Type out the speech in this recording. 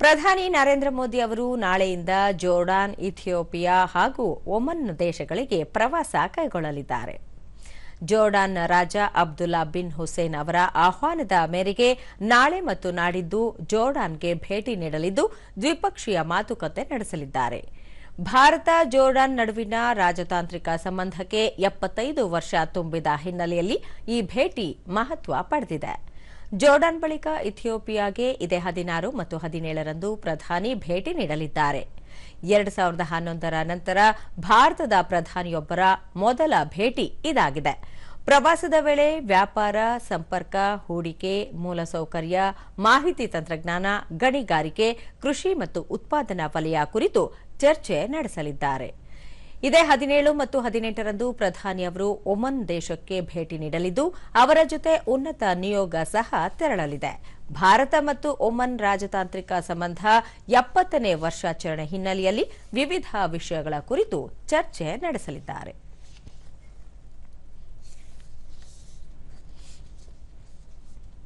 ಪ್ರಧಾನಿ ನರೇಂದ್ರ ಮೋದಿ ಅವರು ನಾಳೆಯಿಂದ ಜೋರ್ಡಾನ್, ಇಥಿಯೋಪಿಯಾ ಹಾಗೂ ಒಮನ್ ದೇಶಗಳಿಗೆ ಪ್ರವಾಸ ಕೈಗೊಳ್ಳಲಿದ್ದಾರೆ. ಜೋರ್ಡಾನ್ ರಾಜ ಅಬ್ದುಲ್ಲಾ ಬಿನ್ ಹುಸೇನ್ ಅವರ ಆಹ್ವಾನದ ಮೇರೆಗೆ ನಾಳೆ ಮತ್ತು ನಾಡಿದ್ದು ಜೋರ್ಡಾನ್ಗೆ ಭೇಟಿ ನೀಡಲಿದ್ದು ದ್ವಿಪಕ್ಷೀಯ ಮಾತುಕತೆ ನಡೆಸಲಿದ್ದಾರೆ. ಭಾರತ ಜೋರ್ಡಾನ್ ನಡುವಿನ ರಾಜತಾಂತ್ರಿಕ ಸಂಬಂಧಕ್ಕೆ ಎಪ್ಪತ್ತೈದು ವರ್ಷ ತುಂಬಿದ ಹಿನ್ನೆಲೆಯಲ್ಲಿ ಈ ಭೇಟಿ ಮಹತ್ವ ಪಡೆದಿದೆ. ಜೋರ್ಡಾನ್ ಬಳಿಕ ಇಥಿಯೋಪಿಯಾಗೆ ಇದೇ ಹದಿನಾರು ಮತ್ತು ಹದಿನೇಳರಂದು ಪ್ರಧಾನಿ ಭೇಟಿ ನೀಡಲಿದ್ದಾರೆ. ಎರಡು ಸಾವಿರದ ಹನ್ನೊಂದರ ನಂತರ ಭಾರತದ ಪ್ರಧಾನಿಯೊಬ್ಬರ ಮೊದಲ ಭೇಟಿ ಇದಾಗಿದೆ. ಪ್ರವಾಸದ ವೇಳೆ ವ್ಯಾಪಾರ, ಸಂಪರ್ಕ, ಹೂಡಿಕೆ, ಮೂಲಸೌಕರ್ಯ, ಮಾಹಿತಿ ತಂತ್ರಜ್ಞಾನ, ಗಣಿಗಾರಿಕೆ, ಕೃಷಿ ಮತ್ತು ಉತ್ಪಾದನಾ ವಲಯ ಕುರಿತು ಚರ್ಚೆ ನಡೆಸಲಿದ್ದಾರೆ. ಇದೇ ಹದಿನೇಳು ಮತ್ತು ಹದಿನೆಂಟರಂದು ಪ್ರಧಾನಿ ಅವರು ಒಮನ್ ದೇಶಕ್ಕೆ ಭೇಟಿ ನೀಡಲಿದ್ದು, ಅವರ ಜೊತೆ ಉನ್ನತ ನಿಯೋಗ ಸಹ ತೆರಳಲಿದೆ. ಭಾರತ ಮತ್ತು ಒಮನ್ ರಾಜತಾಂತ್ರಿಕ ಸಂಬಂಧ ಎಪ್ಪತ್ತನೇ ವರ್ಷಾಚರಣೆ ಹಿನ್ನೆಲೆಯಲ್ಲಿ ವಿವಿಧ ವಿಷಯಗಳ ಕುರಿತು ಚರ್ಚೆ ನಡೆಸಲಿದ್ದಾರೆ.